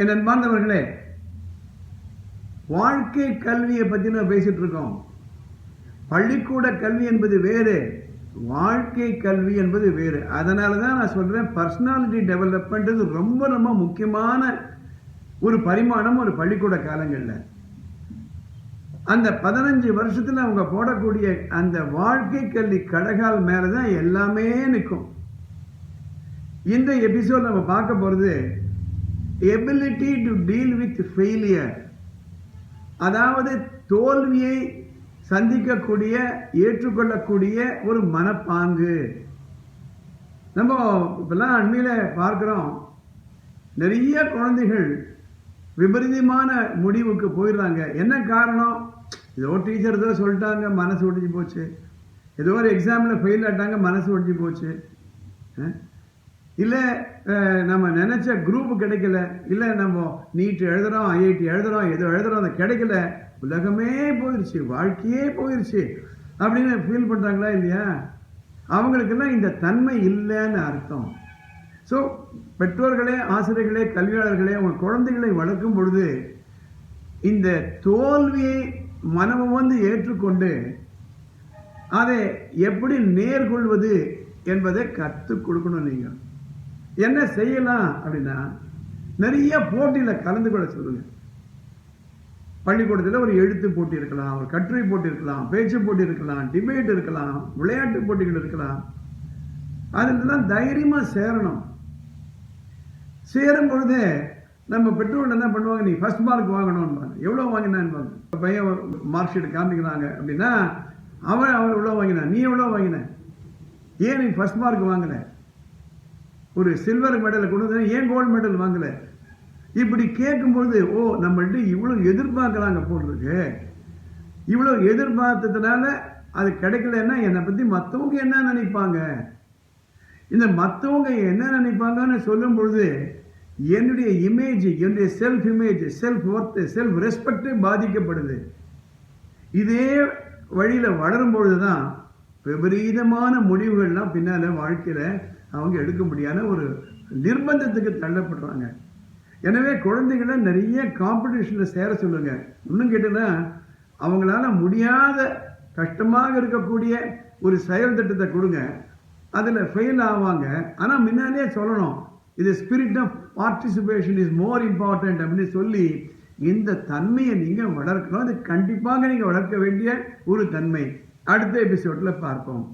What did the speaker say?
என் அன்பார்ந்தவர்களே வாழ்க்கை கல்வியை பற்றி நம்ம பேசிகிட்டு இருக்கோம். பள்ளிக்கூட கல்வி என்பது வேறு வாழ்க்கை கல்வி என்பது வேறு. அதனால தான் நான் சொல்கிறேன் பர்சனாலிட்டி டெவலப்மெண்ட் ரொம்ப ரொம்ப முக்கியமான ஒரு பரிமாணம் ஒரு பள்ளிக்கூட காலங்களில். அந்த பதினஞ்சு வருஷத்தில் அவங்க போடக்கூடிய அந்த வாழ்க்கை கல்வி கடகால் மேலே தான் எல்லாமே நிற்கும். இந்த எபிசோட் நம்ம பார்க்க போகிறது ability to deal with failure அதாவது தோல்வியை சந்திக்கக்கூடிய ஏற்றுக்கொள்ளக்கூடிய ஒரு மனப்பாங்கு. நம்ம இப்பெல்லாம் அண்மையில் பார்க்குறோம். நிறைய குழந்தைகள் விபரீதமான முடிவுக்கு போயிடுறாங்க. என்ன காரணம்? ஏதோ டீச்சர் ஏதோ சொல்லிட்டாங்க மனசு ஒடிஞ்சு போச்சு. ஏதோ ஒரு எக்ஸாமில் ஃபெயில் ஆட்டாங்க மனசு ஒடிஞ்சு போச்சு. இல்லை நம்ம நினச்ச குரூப் கிடைக்கல. இல்லை நம்ம நீட் எழுதுகிறோம் ஐஐடி எழுதுகிறோம் ஏதோ எழுதுகிறோம் அது கிடைக்கல. உலகமே போயிடுச்சு வாழ்க்கையே போயிடுச்சு அப்படின்னு ஃபீல் பண்ணுறாங்களா இல்லையா? அவங்களுக்கெல்லாம் இந்த தன்மை இல்லைன்னு அர்த்தம். ஸோ பெற்றோர்களே ஆசிரியர்களே கல்வியாளர்களே உங்கள் குழந்தைகளை வளர்க்கும் பொழுது இந்த தோல்வியை மனமும் வந்து ஏற்றுக்கொண்டு அதை எப்படி நேர்கொள்வது என்பதை கற்றுக் கொடுக்கணும் நீங்கள் என்ன செய்யலாம் அப்படின்னா நிறைய போட்டியில் கலந்து கொள்ள சொல்லுங்கள் பள்ளிக்கூடத்தில் ஒரு எழுத்து போட்டி இருக்கலாம் ஒரு கட்டுரை போட்டி இருக்கலாம் பேச்சு போட்டி இருக்கலாம் டிபேட் இருக்கலாம் விளையாட்டு போட்டிகள் இருக்கலாம். அதுலாம் தைரியமாக சேரணும். சேரும் பொழுது நம்ம பெற்றோர்கள் என்ன பண்ணுவாங்க நீ ஃபர்ஸ்ட் மார்க் வாங்கணும்பாங்க. எவ்வளோ வாங்கினான்னு பையன் மார்க் ஷீட் காமிக்கிறாங்க அப்படின்னா அவன் அவன் எவ்வளோ வாங்கினான்? நீ எவ்வளோ வாங்கின? ஏன் நீ ஃபர்ஸ்ட் மார்க் வாங்கலை? ஒரு சில்வர் மெடலை கொண்டு வந்து ஏன் கோல்டு மெடல் வாங்கலை? இப்படி கேட்கும்பொழுது ஓ நம்மள்ட்ட இவ்வளோ எதிர்பார்க்குறாங்க போட்டிருக்கு. இவ்வளோ எதிர்பார்த்ததுனால அது கிடைக்கலன்னா என்னை பற்றி மற்றவங்க என்ன நினைப்பாங்க? இந்த மற்றவங்க என்ன நினைப்பாங்கன்னு சொல்லும் பொழுது என்னுடைய இமேஜ் என்னுடைய self image self worth self respect பாதிக்கப்படுது. இதே வழியில் வளரும் பொழுது தான் விபரீதமான முடிவுகள்லாம் பின்னால் வாழ்க்கையில் அவங்க எடுக்க முடியாத ஒரு நிர்பந்தத்துக்கு தள்ளப்படுறாங்க. எனவே குழந்தைகளை நிறைய காம்படிஷனில் சேர சொல்லுங்க. இன்னும் கேட்டேன்னா அவங்களால முடியாத கஷ்டமாக இருக்கக்கூடிய ஒரு செயல் திட்டத்தை கொடுங்க. அதில் ஃபெயில் ஆவாங்க. ஆனால் முன்னாடியே சொல்லணும் இது spirit of participation is more important அப்படின்னு சொல்லி இந்த தன்மையை நீங்கள் வளர்க்கணும். அது கண்டிப்பாக நீங்கள் வளர்க்க வேண்டிய ஒரு தன்மை. அடுத்த எபிசோடில் பார்ப்போம்.